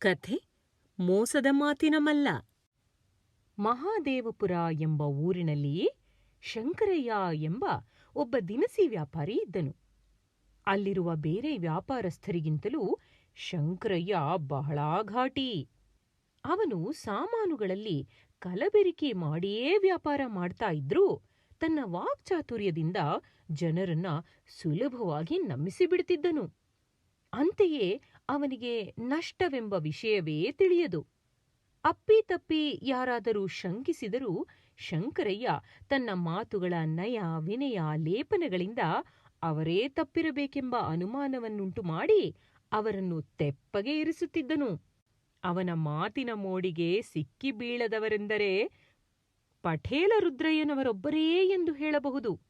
ಕಥೆ ಮೋಸದ ಮಾತಿನ ಮಲ್ಲ ಮಹಾದೇವಪುರ ಎಂಬ ಊರಿನಲ್ಲಿ ಶಂಕರಯ್ಯ ಎಂಬ ಒಬ್ಬ ದಿನಸಿ ವ್ಯಾಪಾರಿ ಇದ್ದನು. ಅಲ್ಲಿರುವ ಬೇರೆ ವ್ಯಾಪಾರಸ್ಥರಿಗಿಂತಲೂ ಶಂಕರಯ್ಯ ಬಹಳ ಘಾಟಿ. ಅವನು ಸಾಮಾನುಗಳಲ್ಲಿ ಕಲಬೆರಿಕೆ ಮಾಡಿಯೇ ವ್ಯಾಪಾರ ಮಾಡ್ತಾ ಇದ್ರೂ ತನ್ನ ವಾಕ್ಚಾತುರ್ಯದಿಂದ ಜನರನ್ನ ಸುಲಭವಾಗಿ ನಂಬಿಸಿಬಿಡ್ತಿದ್ದನು ಅಂತೆಯೇ ಅವನಿಗೆ ನಷ್ಟವೆಂಬ ವಿಷಯವೇ ತಿಳಿಯದು. ಅಪ್ಪಿತಪ್ಪಿ ಯಾರಾದರೂ ಶಂಕಿಸಿದರೂ ಶಂಕರಯ್ಯ ತನ್ನ ಮಾತುಗಳ ನಯ ವಿನಯ ಲೇಪನಗಳಿಂದ ಅವರೇ ತಪ್ಪಿರಬೇಕೆಂಬ ಅನುಮಾನವನ್ನುಂಟು ಮಾಡಿ ಅವರನ್ನು ತೆಪ್ಪಗೆ ಇರಿಸುತ್ತಿದ್ದನು. ಅವನ ಮಾತಿನ ಮೋಡಿಗೆ ಸಿಕ್ಕಿ ಬೀಳದವರೆಂದರೆ ಪಠೇಲ ರುದ್ರಯ್ಯನವರೊಬ್ಬರೇ ಎಂದು ಹೇಳಬಹುದು.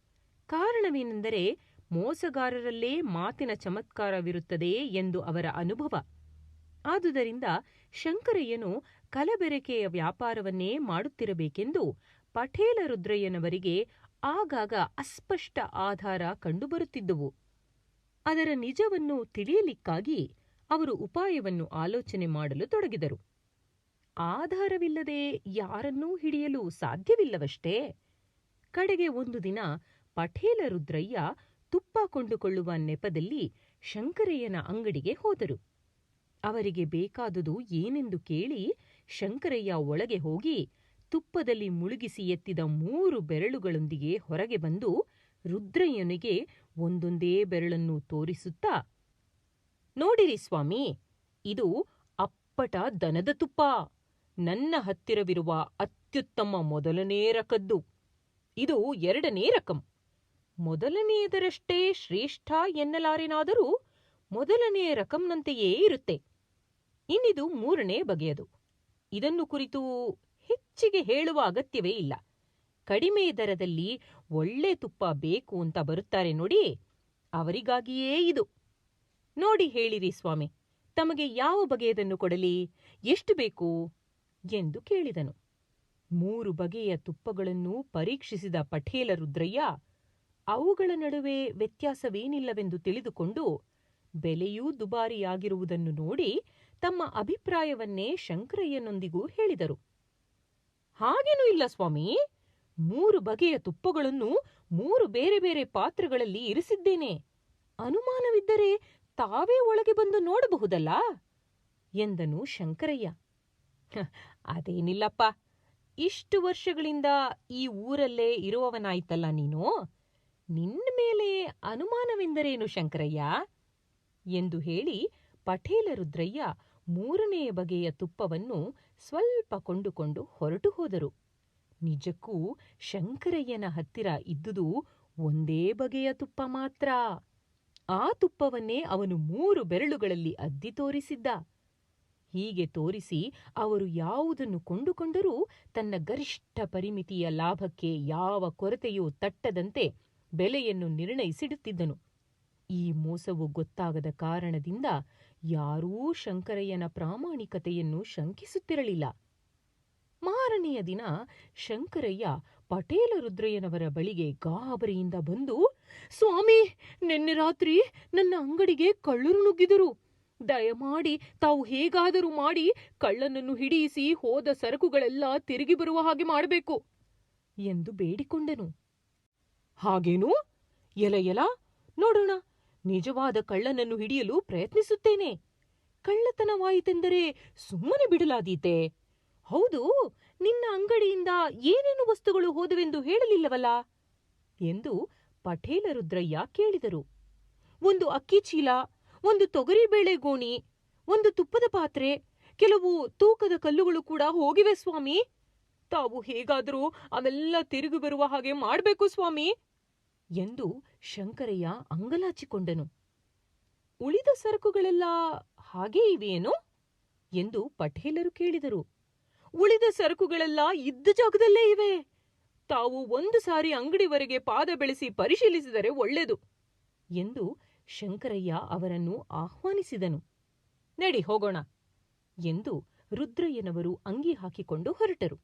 ಕಾರಣವೇನೆಂದರೆ ಮೋಸಗಾರರಲ್ಲೇ ಮಾತಿನ ಚಮತ್ಕಾರವಿರುತ್ತದೆ ಎಂದು ಅವರ ಅನುಭವ. ಆದುದರಿಂದ ಶಂಕರಯ್ಯನು ಕಲಬೆರಕೆಯ ವ್ಯಾಪಾರವನ್ನೇ ಮಾಡುತ್ತಿರಬೇಕೆಂದು ಪಟೇಲ ರುದ್ರಯ್ಯನವರಿಗೆ ಆಗಾಗ ಅಸ್ಪಷ್ಟ ಆಧಾರ ಕಂಡುಬರುತ್ತಿದ್ದುವು. ಅದರ ನಿಜವನ್ನು ತಿಳಿಯಲಿಕ್ಕಾಗಿ ಅವರು ಉಪಾಯವನ್ನು ಆಲೋಚನೆ ಮಾಡಲು ತೊಡಗಿದರು. ಆಧಾರವಿಲ್ಲದೆ ಯಾರನ್ನೂ ಹಿಡಿಯಲು ಸಾಧ್ಯವಿಲ್ಲವಷ್ಟೇ. ಕಡೆಗೆ ಒಂದು ದಿನ ಪಟೇಲ ರುದ್ರಯ್ಯ ತುಪ್ಪ ಕೊಂಡುಕೊಳ್ಳುವ ನೆಪದಲ್ಲಿ ಶಂಕರಯ್ಯನ ಅಂಗಡಿಗೆ ಹೋದರು. ಅವರಿಗೆ ಬೇಕಾದುದು ಏನೆಂದು ಕೇಳಿ ಶಂಕರಯ್ಯ ಒಳಗೆ ಹೋಗಿ ತುಪ್ಪದಲ್ಲಿ ಮುಳುಗಿಸಿ ಎತ್ತಿದ ಮೂರು ಬೆರಳುಗಳೊಂದಿಗೆ ಹೊರಗೆ ಬಂದು ರುದ್ರಯ್ಯನಿಗೆ ಒಂದೊಂದೇ ಬೆರಳನ್ನು ತೋರಿಸುತ್ತಾ, ನೋಡಿರಿ ಸ್ವಾಮಿ, ಇದು ಅಪ್ಪಟ ದನದ ತುಪ್ಪ. ನನ್ನ ಹತ್ತಿರವಿರುವ ಅತ್ಯುತ್ತಮ ಮೊದಲನೇ ರಕದ್ದು. ಇದು ಎರಡನೇ ರಕಂ. ಮೊದಲನೆಯದರಷ್ಟೇ ಶ್ರೇಷ್ಠ ಎನ್ನಲಾರೆನಾದರೂ ಮೊದಲನೆಯ ರಕಂನಂತೆಯೇ ಇರುತ್ತೆ. ಇನ್ನಿದು ಮೂರನೇ ಬಗೆಯದು. ಇದನ್ನು ಕುರಿತು ಹೆಚ್ಚಿಗೆ ಹೇಳುವ ಅಗತ್ಯವೇ ಇಲ್ಲ. ಕಡಿಮೆ ದರದಲ್ಲಿ ಒಳ್ಳೆ ತುಪ್ಪ ಬೇಕು ಅಂತ ಬರುತ್ತಾರೆ ನೋಡಿ ಅವರಿಗಾಗಿಯೇ ಇದು. ನೋಡಿ ಹೇಳಿರಿ ಸ್ವಾಮಿ, ತಮಗೆ ಯಾವ ಬಗೆಯದನ್ನು ಕೊಡಲಿ, ಎಷ್ಟು ಬೇಕು ಎಂದು ಕೇಳಿದನು. ಮೂರು ಬಗೆಯ ತುಪ್ಪಗಳನ್ನು ಪರೀಕ್ಷಿಸಿದ ಪಠೇಲ ರುದ್ರಯ್ಯ ಅವುಗಳ ನಡುವೆ ವ್ಯತ್ಯಾಸವೇನಿಲ್ಲವೆಂದು ತಿಳಿದುಕೊಂಡು ಬೆಲೆಯೂ ದುಬಾರಿಯಾಗಿರುವುದನ್ನು ನೋಡಿ ತಮ್ಮ ಅಭಿಪ್ರಾಯವನ್ನೇ ಶಂಕರಯ್ಯನೊಂದಿಗೂ ಹೇಳಿದರು. ಹಾಗೇನೂ ಇಲ್ಲ ಸ್ವಾಮಿ. ಮೂರು ಬಗೆಯ ತುಪ್ಪಗಳನ್ನು ಮೂರು ಬೇರೆ ಬೇರೆ ಪಾತ್ರೆಗಳಲ್ಲಿ ಇರಿಸಿದ್ದೇನೆ. ಅನುಮಾನವಿದ್ದರೆ ತಾವೇ ಒಳಗೆ ಬಂದು ನೋಡಬಹುದಲ್ಲ? ಎಂದನು ಶಂಕರಯ್ಯ. ಅದೇನಿಲ್ಲಪ್ಪ. ಇಷ್ಟು ವರ್ಷಗಳಿಂದ ಈ ಊರಲ್ಲೇ ಇರುವವನಾಯ್ತಲ್ಲ ನೀನು? ನಿನ್ನ ಮೇಲೆ ಅನುಮಾನವೆಂದರೇನು ಶಂಕರಯ್ಯ? ಎಂದು ಹೇಳಿ ಪಟೇಲ ರುದ್ರಯ್ಯ ಮೂರನೆಯ ಬಗೆಯ ತುಪ್ಪವನ್ನು ಸ್ವಲ್ಪ ಕೊಂಡುಕೊಂಡು ಹೊರಟು ಹೋದರು. ನಿಜಕ್ಕೂ ಶಂಕರಯ್ಯನ ಹತ್ತಿರ ಇದ್ದುದು ಒಂದೇ ಬಗೆಯ ತುಪ್ಪ ಮಾತ್ರ. ಆ ತುಪ್ಪವನ್ನೇ ಅವನು ಮೂರು ಬೆರಳುಗಳಲ್ಲಿ ಅದ್ದಿ ತೋರಿಸಿದ್ದ. ಹೀಗೆ ತೋರಿಸಿ ಅವರು ಯಾವುದನ್ನು ಕೊಂಡುಕೊಂಡರೂ ತನ್ನ ಗರಿಷ್ಠ ಪರಿಮಿತಿಯ ಲಾಭಕ್ಕೆ ಯಾವ ಕೊರತೆಯೂ ತಟ್ಟದಂತೆ ಬೆಲೆಯನ್ನು ನಿರ್ಣಯಿಸಿಡುತ್ತಿದ್ದನು. ಈ ಮೋಸವು ಗೊತ್ತಾಗದ ಕಾರಣದಿಂದ ಯಾರೂ ಶಂಕರಯ್ಯನ ಪ್ರಾಮಾಣಿಕತೆಯನ್ನು ಶಂಕಿಸುತ್ತಿರಲಿಲ್ಲ. ಮಾರನೆಯ ದಿನ ಶಂಕರಯ್ಯ ಪಟೇಲ ರುದ್ರಯ್ಯನವರ ಬಳಿಗೆ ಗಾಬರಿಯಿಂದ ಬಂದು, ಸ್ವಾಮಿ, ನಿನ್ನೆ ರಾತ್ರಿ ನನ್ನ ಅಂಗಡಿಗೆ ಕಳ್ಳರು ನುಗ್ಗಿದರು. ದಯಮಾಡಿ ತಾವು ಹೇಗಾದರೂ ಮಾಡಿ ಕಳ್ಳನನ್ನು ಹಿಡಿಯಿಸಿ ಹೋದ ಸರಕುಗಳೆಲ್ಲ ತಿರುಗಿ ಬರುವ ಹಾಗೆ ಮಾಡಬೇಕು ಎಂದು ಬೇಡಿಕೊಂಡನು. ಹಾಗೇನು? ಎಲ ಎಲ, ನೋಡೋಣ. ನಿಜವಾದ ಕಳ್ಳನನ್ನು ಹಿಡಿಯಲು ಪ್ರಯತ್ನಿಸುತ್ತೇನೆ. ಕಳ್ಳತನವಾಯಿತೆಂದರೆ ಸುಮ್ಮನೆ ಬಿಡಲಾದೀತೆ. ಹೌದು, ನಿನ್ನ ಅಂಗಡಿಯಿಂದ ಏನೇನು ವಸ್ತುಗಳು ಹೋದವೆಂದು ಹೇಳಲಿಲ್ಲವಲ್ಲ? ಎಂದು ಪಠೇಲ ರುದ್ರಯ್ಯ ಕೇಳಿದರು. ಒಂದು ಅಕ್ಕಿ ಚೀಲ, ಒಂದು ತೊಗರಿಬೇಳೆ ಗೋಣಿ, ಒಂದು ತುಪ್ಪದ ಪಾತ್ರೆ, ಕೆಲವು ತೂಕದ ಕಲ್ಲುಗಳು ಕೂಡ ಹೋಗಿವೆ ಸ್ವಾಮಿ. ತಾವು ಹೇಗಾದರೂ ಅವೆಲ್ಲ ತಿರುಗಿ ಬರುವ ಹಾಗೆ ಮಾಡಬೇಕು ಸ್ವಾಮಿ. ಎಂದು ಶಂಕರಯ್ಯ ಅಂಗಲಾಚಿಕೊಂಡನು. ಉಳಿದ ಸರಕುಗಳೆಲ್ಲ ಹಾಗೇ ಇವೆಯೇನು? ಎಂದು ಪಟೇಲರು ಕೇಳಿದರು. ಉಳಿದ ಸರಕುಗಳೆಲ್ಲ ಇದ್ದ ಜಾಗದಲ್ಲೇ ಇವೆ. ತಾವು ಒಂದು ಸಾರಿ ಅಂಗಡಿವರೆಗೆ ಪಾದ ಬೆಳೆಸಿ ಪರಿಶೀಲಿಸಿದರೆ ಒಳ್ಳೆಯದು ಎಂದು ಶಂಕರಯ್ಯ ಅವರನ್ನು ಆಹ್ವಾನಿಸಿದನು. ನಡಿ ಹೋಗೋಣ ಎಂದು ರುದ್ರಯ್ಯನವರು ಅಂಗಿ ಹಾಕಿಕೊಂಡು ಹೊರಟರು.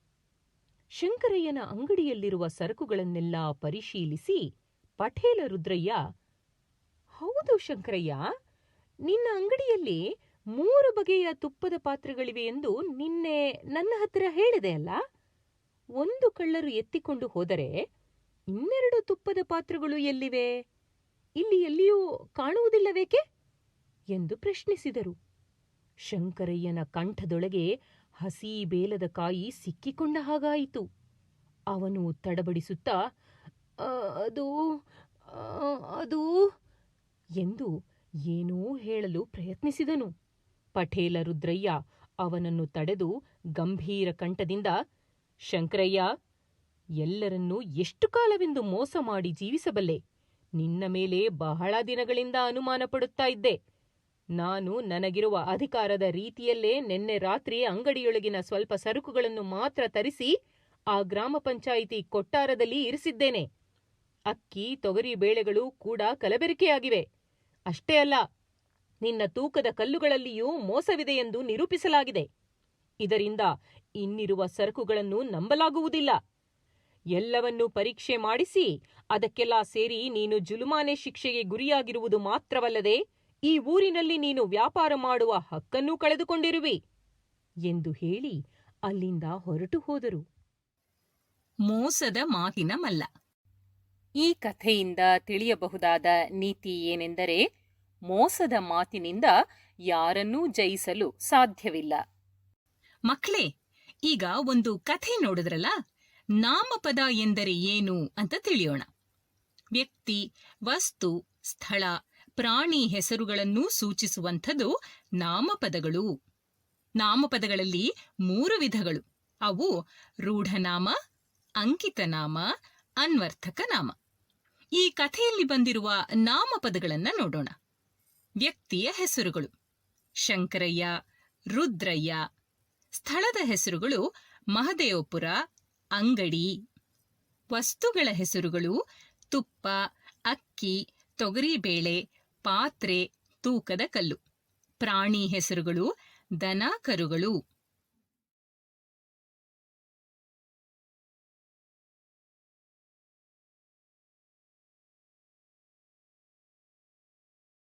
ಶಂಕರಯ್ಯನ ಅಂಗಡಿಯಲ್ಲಿರುವ ಸರಕುಗಳನ್ನೆಲ್ಲ ಪರಿಶೀಲಿಸಿ ಪಠೇಲ ರುದ್ರಯ್ಯ ಹೌದು ಶಂಕರಯ್ಯ ನಿನ್ನ ಅಂಗಡಿಯಲ್ಲಿ ಮೂರು ಬಗೆಯ ತುಪ್ಪದ ಪಾತ್ರೆಗಳಿವೆ ಎಂದು ನಿನ್ನೆ ನನ್ನ ಹತ್ತಿರ ಹೇಳಿದೆ ಅಲ್ಲ? ಒಂದು ಕಳ್ಳರು ಎತ್ತಿಕೊಂಡು ಹೋದರೆ ಇನ್ನೆರಡು ತುಪ್ಪದ ಪಾತ್ರೆಗಳು ಎಲ್ಲಿವೆ? ಇಲ್ಲಿ ಎಲ್ಲಿಯೂ ಕಾಣುವುದಿಲ್ಲವೇಕೆ? ಎಂದು ಪ್ರಶ್ನಿಸಿದರು. ಶಂಕರಯ್ಯನ ಕಂಠದೊಳಗೆ ಹಸಿ ಬೇಲದ ಕಾಯಿ ಸಿಕ್ಕಿಕೊಂಡ ಹಾಗಾಯಿತು. ಅವನು ತಡಬಡಿಸುತ್ತಾ "ಆ, ಅದು ಅದು ಎಂದು ಏನೋ ಹೇಳಲು ಪ್ರಯತ್ನಿಸಿದನು. ಪಠೇಲ ರುದ್ರಯ್ಯ ಅವನನ್ನು ತಡೆದು ಗಂಭೀರ ಕಂಠದಿಂದ, ಶಂಕರಯ್ಯ, ಎಲ್ಲರನ್ನೂ ಎಷ್ಟು ಕಾಲವೆಂದು ಮೋಸ ಮಾಡಿ ಜೀವಿಸಬಲ್ಲೆ? ನಿನ್ನ ಮೇಲೆ ಬಹಳ ದಿನಗಳಿಂದ ಅನುಮಾನ ಪಡುತ್ತಾ ಇದ್ದೆ. ನಾನು ನನಗಿರುವ ಅಧಿಕಾರದ ರೀತಿಯಲ್ಲೇ ನಿನ್ನೆ ರಾತ್ರಿ ಅಂಗಡಿಯೊಳಗಿನ ಸ್ವಲ್ಪ ಸರಕುಗಳನ್ನು ಮಾತ್ರ ತರಿಸಿ ಆ ಗ್ರಾಮ ಪಂಚಾಯಿತಿ ಕೊಟ್ಟಾರದಲ್ಲಿ ಇರಿಸಿದ್ದೇನೆ. ಅಕ್ಕಿ, ತೊಗರಿ ಬೇಳೆಗಳು ಕೂಡ ಕಲಬೆರಕೆಯಾಗಿವೆ. ಅಷ್ಟೇ ಅಲ್ಲ, ನಿನ್ನ ತೂಕದ ಕಲ್ಲುಗಳಲ್ಲಿಯೂ ಮೋಸವಿದೆಯೆಂದು ನಿರೂಪಿಸಲಾಗಿದೆ. ಇದರಿಂದ ಇನ್ನಿರುವ ಸರಕುಗಳನ್ನು ನಂಬಲಾಗುವುದಿಲ್ಲ. ಎಲ್ಲವನ್ನೂ ಪರೀಕ್ಷೆ ಮಾಡಿಸಿ ಅದಕ್ಕೆಲ್ಲ ಸೇರಿ ನೀನು ಜುಲುಮಾನೆ ಶಿಕ್ಷೆಗೆ ಗುರಿಯಾಗಿರುವುದು ಮಾತ್ರವಲ್ಲದೆ ಈ ಊರಿನಲ್ಲಿ ನೀನು ವ್ಯಾಪಾರ ಮಾಡುವ ಹಕ್ಕನ್ನೂ ಕಳೆದುಕೊಂಡಿರುವಿ ಎಂದು ಹೇಳಿ ಅಲ್ಲಿಂದ ಹೊರಟು ಹೋದರು. ಮೋಸದ ಮಾತಿನ ಮಲ್ಲ ಈ ಕಥೆಯಿಂದ ತಿಳಿಯಬಹುದಾದ ನೀತಿ ಏನೆಂದರೆ, ಮೋಸದ ಮಾತಿನಿಂದ ಯಾರನ್ನೂ ಜಯಿಸಲು ಸಾಧ್ಯವಿಲ್ಲ. ಮಕ್ಕಳೇ, ಈಗ ಒಂದು ಕಥೆ ನೋಡಿದ್ರಲ್ಲ? ನಾಮಪದ ಎಂದರೆ ಏನು ಅಂತ ತಿಳಿಯೋಣ. ವ್ಯಕ್ತಿ, ವಸ್ತು, ಸ್ಥಳ, ಪ್ರಾಣಿ ಹೆಸರುಗಳನ್ನೂ ಸೂಚಿಸುವಂಥದ್ದು ನಾಮಪದಗಳು. ನಾಮಪದಗಳಲ್ಲಿ ಮೂರು ವಿಧಗಳು. ಅವು ರೂಢನಾಮ, ಅಂಕಿತನಾಮ ಅನ್ವರ್ಥಕ ನಾಮ ಈ ಕಥೆಯಲ್ಲಿ ಬಂದಿರುವ ನಾಮಪದಗಳನ್ನು ನೋಡೋಣ. ವ್ಯಕ್ತಿಯ ಹೆಸರುಗಳು. ಶಂಕರಯ್ಯ, ರುದ್ರಯ್ಯ. ಸ್ಥಳದ ಹೆಸರುಗಳು ಮಹದೇವಪುರ, ಅಂಗಡಿ. ವಸ್ತುಗಳ ಹೆಸರುಗಳು ತುಪ್ಪ, ಅಕ್ಕಿ, ತೊಗರಿಬೇಳೆ, ಪಾತ್ರೆ, ತೂಕದ ಕಲ್ಲು. ಪ್ರಾಣಿ ಹೆಸರುಗಳು ದನ, ಕರುಗಳು.